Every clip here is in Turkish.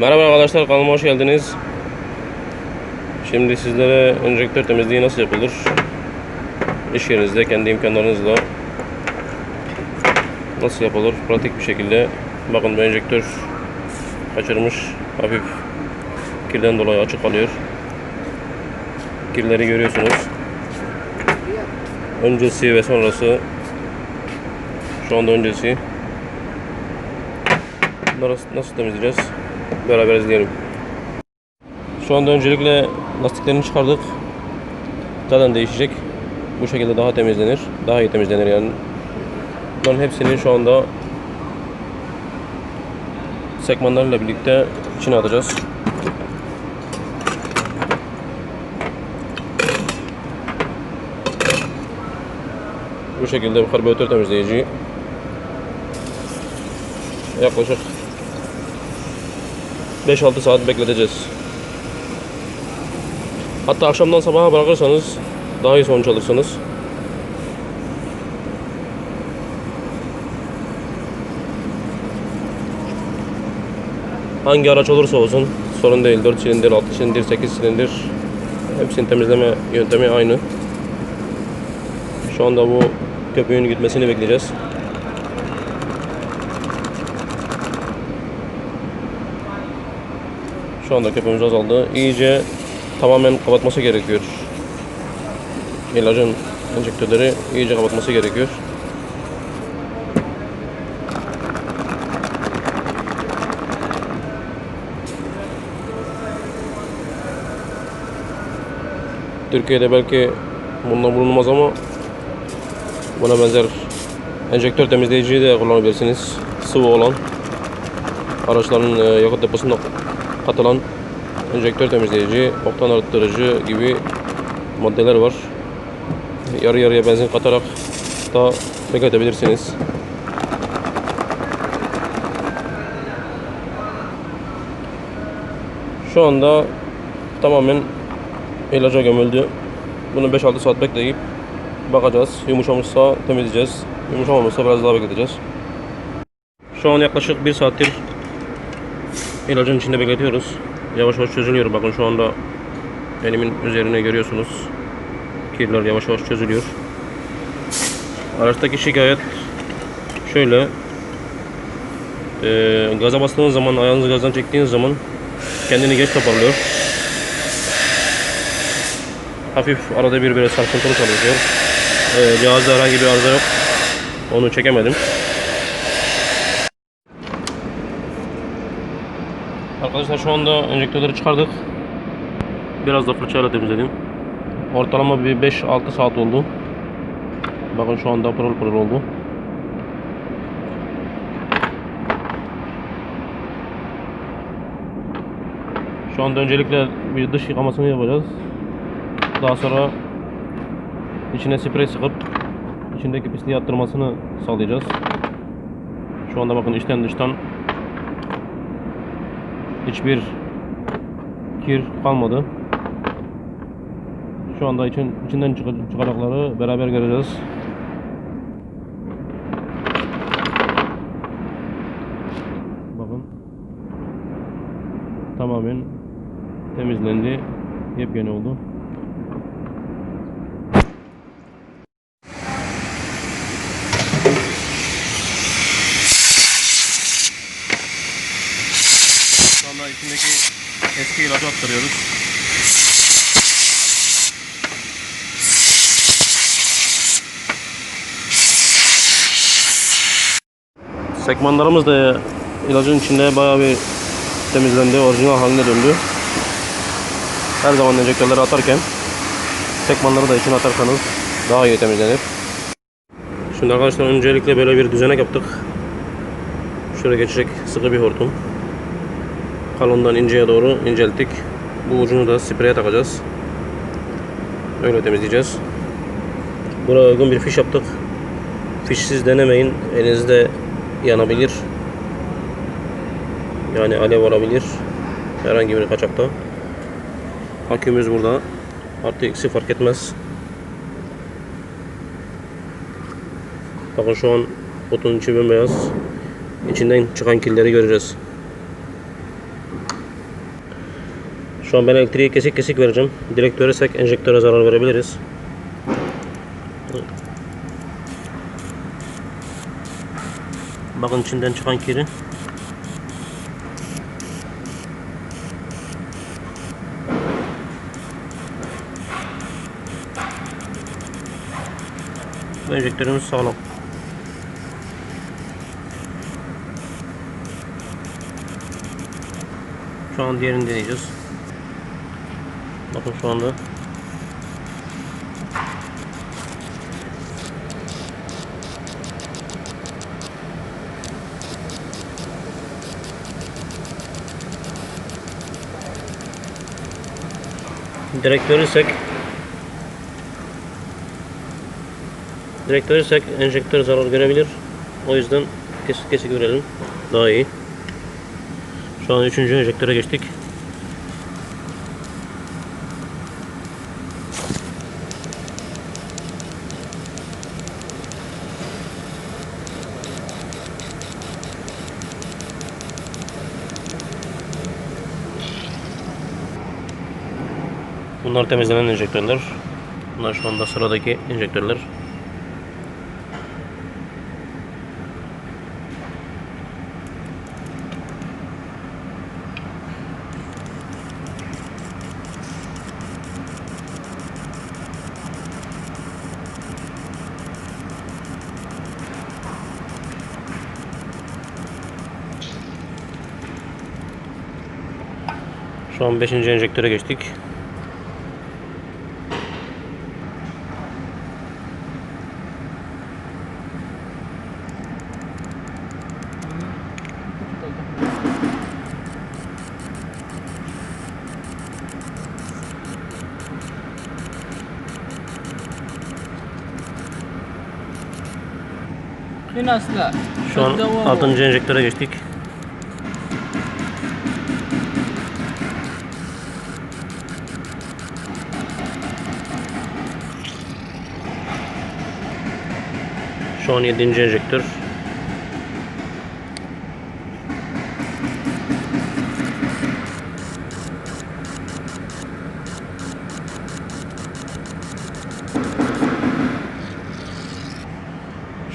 Merhaba arkadaşlar kanalıma hoş geldiniz. Şimdi sizlere enjektör temizliği nasıl yapılır? İş yerinizde kendi imkanlarınızla nasıl yapılır? Pratik bir şekilde bakın bu enjektör kaçırmış. Hafif kirden dolayı açık kalıyor. Kirleri görüyorsunuz. Öncesi ve sonrası şu anda öncesi. Bunları nasıl temizleyeceğiz? Beraber izleyelim. Şu anda öncelikle lastiklerini çıkardık. Zaten değişecek. Bu şekilde daha temizlenir. Daha iyi temizlenir yani. Bunların hepsini şu anda sekmanlarla birlikte içine atacağız. Bu şekilde bir karbüratör temizleyici yaklaşık 5-6 saat bekleteceğiz. Hatta akşamdan sabaha bırakırsanız daha iyi sonuç alırsınız. Hangi araç olursa olsun sorun değil. 4 silindir, 6 silindir, 8 silindir hepsinin temizleme yöntemi aynı. Şu anda bu köpüğün gitmesini bekleyeceğiz. Şu anda köpüğümüz azaldı. İyice tamamen kapatması gerekiyor. İlacın enjektörleri iyice kapatması gerekiyor. Türkiye'de belki bununla bulunmaz ama buna benzer enjektör temizleyiciyi de kullanabilirsiniz. Sıvı olan araçların e, yakıt deposunda katılan enjektör temizleyici, oktan arttırıcı gibi maddeler var. Yarı yarıya benzin katarak da bekletebilirsiniz. Şu anda tamamen ilaca gömüldü. Bunu 5-6 saat bekleyip bakacağız. Yumuşamışsa temizleyeceğiz. Yumuşamamışsa biraz daha bekleteceğiz. Şu an yaklaşık 1 saattir ilacın içinde bekletiyoruz. Yavaş yavaş çözülüyor. Bakın şu anda elimin üzerine görüyorsunuz. Kirler yavaş yavaş çözülüyor. Araçtaki şikayet şöyle. Ee, gaza bastığınız zaman, ayağınızı gazdan çektiğiniz zaman kendini geç toparlıyor. Hafif arada bir böyle sarsıntılı çalışıyor. Ee, cihazda herhangi bir arıza yok. Onu çekemedim. Arkadaşlar şu anda enjektörleri çıkardık. Biraz da fırçayla temizledim. Ortalama bir 5-6 saat oldu. Bakın şu anda pırıl pırıl oldu. Şu anda öncelikle bir dış yıkamasını yapacağız. Daha sonra içine sprey sıkıp içindeki pisliği attırmasını sağlayacağız. Şu anda bakın içten dıştan hiçbir kir kalmadı. Şu anda için, içinden çık- çıkacakları beraber göreceğiz. Bakın. Tamamen temizlendi. Yepyeni oldu. Şu anda içindeki eski ilacı aktarıyoruz. Sekmanlarımız da ilacın içinde bayağı bir temizlendi, orijinal haline döndü. Her zaman enjektörleri atarken sekmanları da içine atarsanız daha iyi temizlenir. Şimdi arkadaşlar öncelikle böyle bir düzenek yaptık. Şöyle geçecek sıkı bir hortum. Kalından inceye doğru incelttik. Bu ucunu da spreye takacağız. Öyle temizleyeceğiz. Buna uygun bir fiş yaptık. Fişsiz denemeyin. Elinizde yanabilir. Yani alev olabilir. Herhangi bir kaçakta. Akümüz burada. Artı eksi fark etmez. Bakın şu an botun içi bembeyaz. İçinden çıkan killeri göreceğiz. Şu an ben elektriği kesik kesik vereceğim. Direkt verirsek enjektöre zarar verebiliriz. Bakın içinden çıkan kiri. Enjektörümüz sağlam. Şu an diğerini deneyeceğiz. Bakın şu anda direkt verirsek direkt verirsek enjektör zarar görebilir. O yüzden kesik kesik verelim. Daha iyi. Şu an üçüncü enjektöre geçtik. Bunlar temizlenen enjektörler. Bunlar şu anda sıradaki enjektörler. Şu an 5. enjektöre geçtik. aslında. Şu an 6. enjektöre geçtik. Şu an 7. enjektör.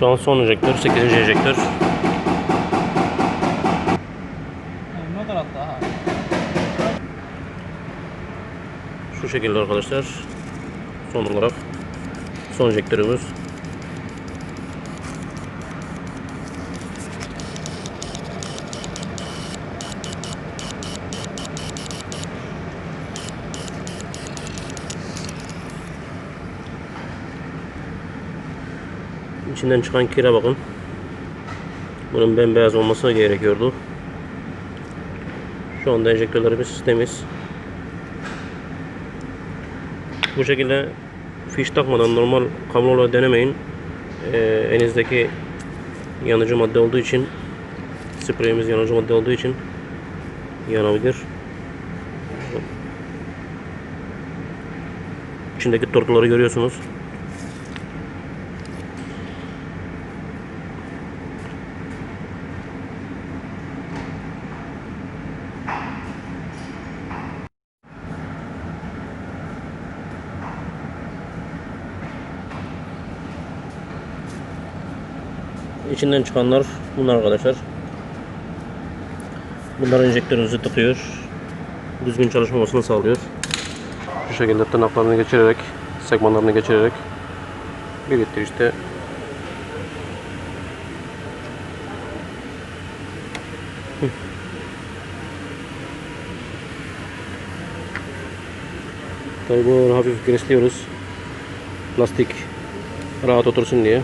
Şu an son enjektör, 8. enjektör. Şu şekilde arkadaşlar. Son olarak son enjektörümüz. İçinden çıkan kire bakın. Bunun bembeyaz olması gerekiyordu. Şu anda enjektörlerimiz temiz. Bu şekilde fiş takmadan normal kablola denemeyin. Ee, elinizdeki yanıcı madde olduğu için spreyimiz yanıcı madde olduğu için yanabilir. İçindeki tortuları görüyorsunuz. İçinden çıkanlar bunlar arkadaşlar. Bunlar enjektörünüzü tıkıyor. Düzgün çalışmamasını sağlıyor. Şu şekilde tırnaklarını geçirerek, segmanlarını geçirerek birlikte işte Hı. Tabii bunu hafif gresliyoruz. Plastik rahat otursun diye.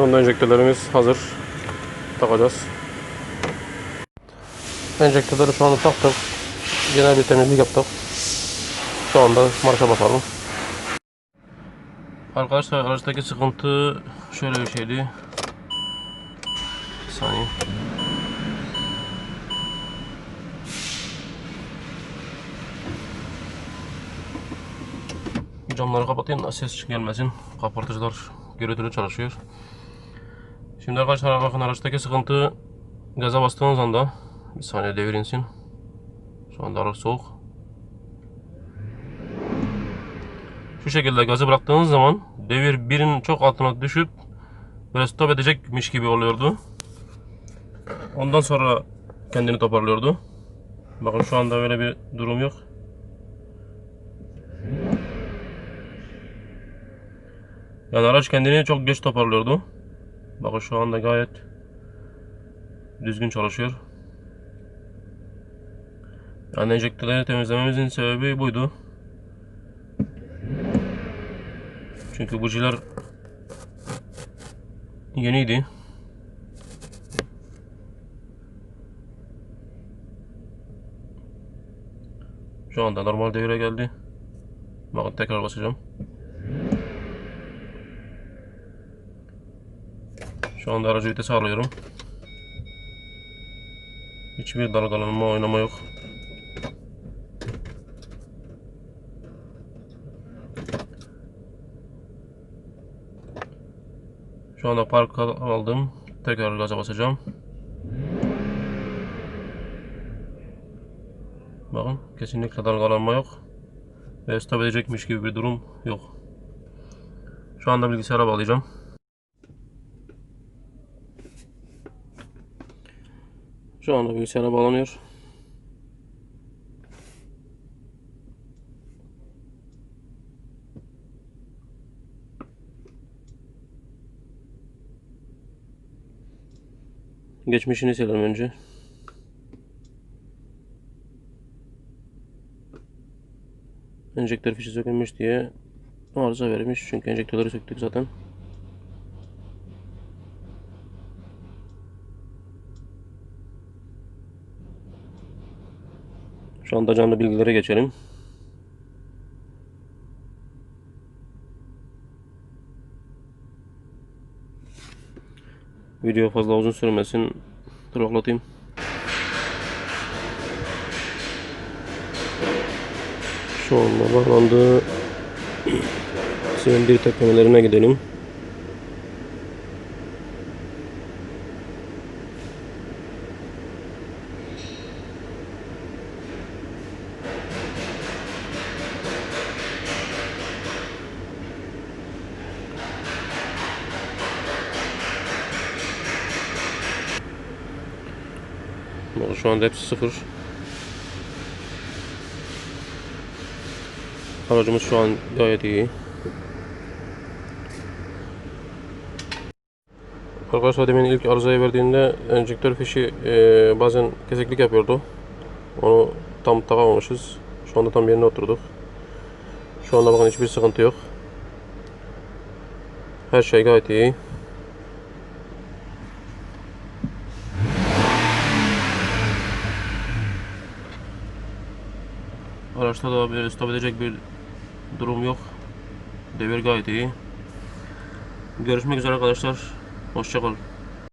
Şu anda enjektörlerimiz hazır. Takacağız. Enjektörleri şu anda taktık. Genel bir temizlik yaptık. Şu anda marşa basalım. Arkadaşlar araçtaki sıkıntı şöyle bir şeydi. Bir saniye. Camları kapatayım da ses gelmesin. Kapatıcılar gürültülü çalışıyor. Şimdi arkadaşlar bakın araçtaki sıkıntı gaza bastığınız anda bir saniye devir insin. Şu anda araç soğuk. Şu şekilde gazı bıraktığınız zaman devir birin çok altına düşüp böyle stop edecekmiş gibi oluyordu. Ondan sonra kendini toparlıyordu. Bakın şu anda öyle bir durum yok. Yani araç kendini çok geç toparlıyordu. Bakın şu anda gayet düzgün çalışıyor. Yani enjektörleri temizlememizin sebebi buydu. Çünkü bujiler yeniydi. Şu anda normal devire geldi. Bakın tekrar basacağım. Şu anda aracı vitesi alıyorum. Hiçbir dalgalanma oynama yok. Şu anda park aldım. Tekrar gaza basacağım. Bakın kesinlikle dalgalanma yok. Ve stop edecekmiş gibi bir durum yok. Şu anda bilgisayara bağlayacağım. Şu anda bilgisayara bağlanıyor. Geçmişini silelim önce. Enjektör fişi sökülmüş diye arıza vermiş. Çünkü enjektörleri söktük zaten. Anda canlı bilgilere geçelim. Video fazla uzun sürmesin. Duraklatayım. Şu anda bağlandı. Silindir tepkimelerine gidelim. Şu anda hepsi sıfır. Aracımız şu an gayet iyi. Arkadaşlar demin ilk arızayı verdiğinde enjektör fişi e, bazen kesiklik yapıyordu. Onu tam takamamışız. Şu anda tam yerine oturduk. Şu anda bakın hiçbir sıkıntı yok. Her şey gayet iyi. Araçta da stop edecek bir durum yok. Devir gayet iyi. Görüşmek üzere arkadaşlar. Hoşçakalın.